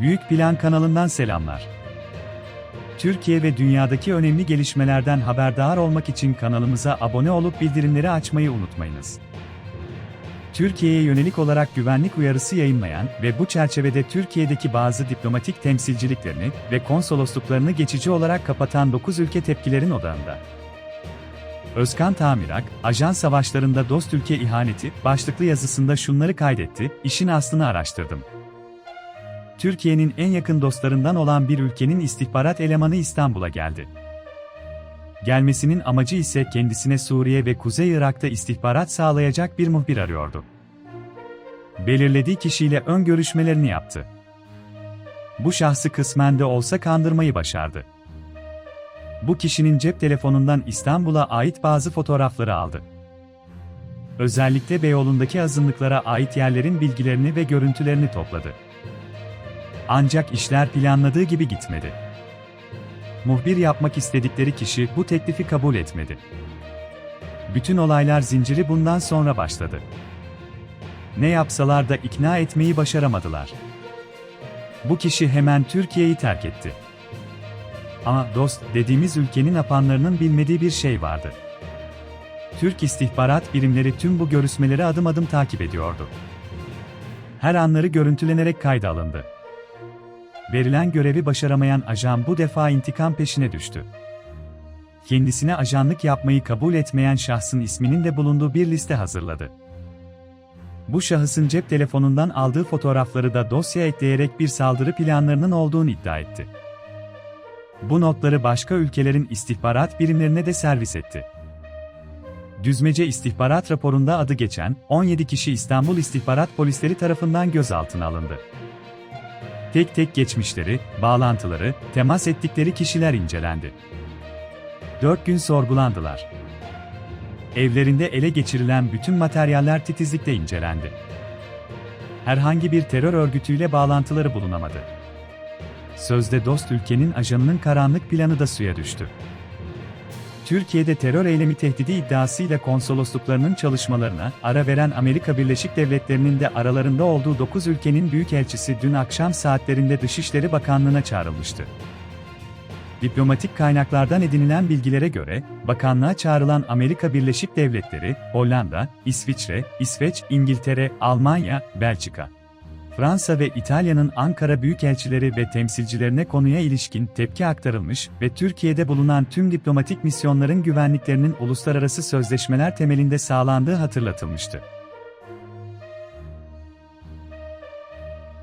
Büyük Plan kanalından selamlar. Türkiye ve dünyadaki önemli gelişmelerden haberdar olmak için kanalımıza abone olup bildirimleri açmayı unutmayınız. Türkiye'ye yönelik olarak güvenlik uyarısı yayınlayan ve bu çerçevede Türkiye'deki bazı diplomatik temsilciliklerini ve konsolosluklarını geçici olarak kapatan 9 ülke tepkilerin odağında. Özkan Tamirak, ajan savaşlarında dost ülke ihaneti başlıklı yazısında şunları kaydetti, işin aslını araştırdım. Türkiye'nin en yakın dostlarından olan bir ülkenin istihbarat elemanı İstanbul'a geldi. Gelmesinin amacı ise kendisine Suriye ve Kuzey Irak'ta istihbarat sağlayacak bir muhbir arıyordu. Belirlediği kişiyle ön görüşmelerini yaptı. Bu şahsı kısmen de olsa kandırmayı başardı. Bu kişinin cep telefonundan İstanbul'a ait bazı fotoğrafları aldı. Özellikle Beyoğlu'ndaki azınlıklara ait yerlerin bilgilerini ve görüntülerini topladı. Ancak işler planladığı gibi gitmedi. Muhbir yapmak istedikleri kişi bu teklifi kabul etmedi. Bütün olaylar zinciri bundan sonra başladı. Ne yapsalar da ikna etmeyi başaramadılar. Bu kişi hemen Türkiye'yi terk etti. Ama dost dediğimiz ülkenin apanlarının bilmediği bir şey vardı. Türk istihbarat birimleri tüm bu görüşmeleri adım adım takip ediyordu. Her anları görüntülenerek kayda alındı. Verilen görevi başaramayan ajan bu defa intikam peşine düştü. Kendisine ajanlık yapmayı kabul etmeyen şahsın isminin de bulunduğu bir liste hazırladı. Bu şahısın cep telefonundan aldığı fotoğrafları da dosya ekleyerek bir saldırı planlarının olduğunu iddia etti. Bu notları başka ülkelerin istihbarat birimlerine de servis etti. Düzmece istihbarat raporunda adı geçen 17 kişi İstanbul İstihbarat Polisleri tarafından gözaltına alındı. Tek tek geçmişleri, bağlantıları, temas ettikleri kişiler incelendi. 4 gün sorgulandılar. Evlerinde ele geçirilen bütün materyaller titizlikle incelendi. Herhangi bir terör örgütüyle bağlantıları bulunamadı. Sözde dost ülkenin ajanının karanlık planı da suya düştü. Türkiye'de terör eylemi tehdidi iddiasıyla konsolosluklarının çalışmalarına ara veren Amerika Birleşik Devletleri'nin de aralarında olduğu 9 ülkenin büyükelçisi dün akşam saatlerinde Dışişleri Bakanlığı'na çağrılmıştı. Diplomatik kaynaklardan edinilen bilgilere göre, bakanlığa çağrılan Amerika Birleşik Devletleri, Hollanda, İsviçre, İsveç, İngiltere, Almanya, Belçika, Fransa ve İtalya'nın Ankara büyükelçileri ve temsilcilerine konuya ilişkin tepki aktarılmış ve Türkiye'de bulunan tüm diplomatik misyonların güvenliklerinin uluslararası sözleşmeler temelinde sağlandığı hatırlatılmıştı.